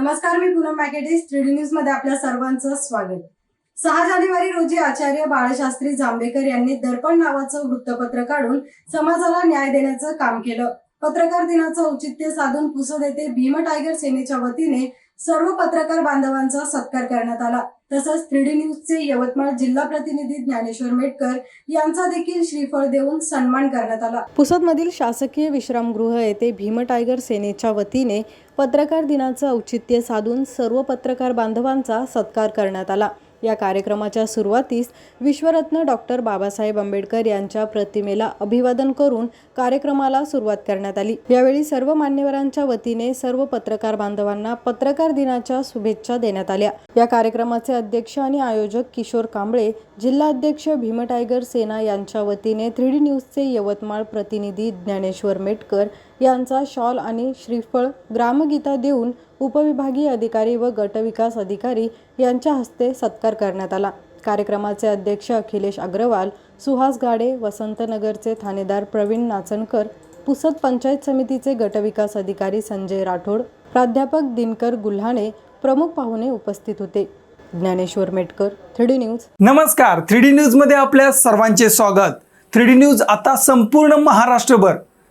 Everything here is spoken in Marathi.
नमस्कार मी पूनम मॅकेटिस थ्रीडी न्यूजमध्ये आपल्या सर्वांचं स्वागत. सहा जानेवारी रोजी आचार्य बाळशास्त्री जांभेकर यांनी दर्पण नावाचं वृत्तपत्र काढून समाजाला न्याय देण्याचं काम केलं. पत्रकार दिनाचं औचित्य साधून पुसद येथे भीम टायगर सेनेच्या वतीने सर्व पत्रकार बांधवांचा सत्कार करण्यात आला. तसंच थ्रीडी न्यूजचे यवतमाळ जिल्हा प्रतिनिधी ज्ञानेश्वर मेटकर यांचा देखील श्रीफळ देऊन सन्मान करण्यात आला. पुसदमधील शासकीय विश्रामगृह येथे भीम टायगर सेनेच्या वतीने पत्रकार दिनाचं औचित्य साधून सर्व पत्रकार बांधवांचा सत्कार करण्यात आला. या कार्यक्रमाच्या सुरुवातीस विश्वरत्न डॉक्टर बाबासाहेब आंबेडकर यांच्या प्रतिमेला अभिवादन करून कार्यक्रमाला सुरुवात करण्यात आली. यावेळी सर्व मान्यवरांच्या वतीने सर्व पत्रकार बांधवांना पत्रकार दिनाच्या शुभेच्छा देण्यात आल्या. या कार्यक्रमाचे अध्यक्ष आणि आयोजक किशोर कांबळे जिल्हा अध्यक्ष भीम टायगर सेना यांच्या वतीने थ्री डी न्यूजचे यवतमाळ प्रतिनिधी ज्ञानेश्वर मेटकर यांचा शॉल आणि श्रीफळ ग्रामगीता देऊन उपविभागीय अधिकारी व गटविकास अधिकारी यांच्या हस्ते सत्कार करण्यात आला. कार्यक्रमाचे अध्यक्ष अखिलेश अग्रवाल सुहास गाडे वसंतनगरचे ठाणेदार प्रवीण नाचणकर पुसद पंचायत समितीचे गटविकास अधिकारी संजय राठोड प्राध्यापक दिनकर गुल्हाणे प्रमुख पाहुणे उपस्थित होते. Dnyaneshwar Metkar three D news. नमस्कार. थ्री डी न्यूजमध्ये आपल्या सर्वांचे स्वागत. थ्री डी न्यूज आता संपूर्ण महाराष्ट्रभर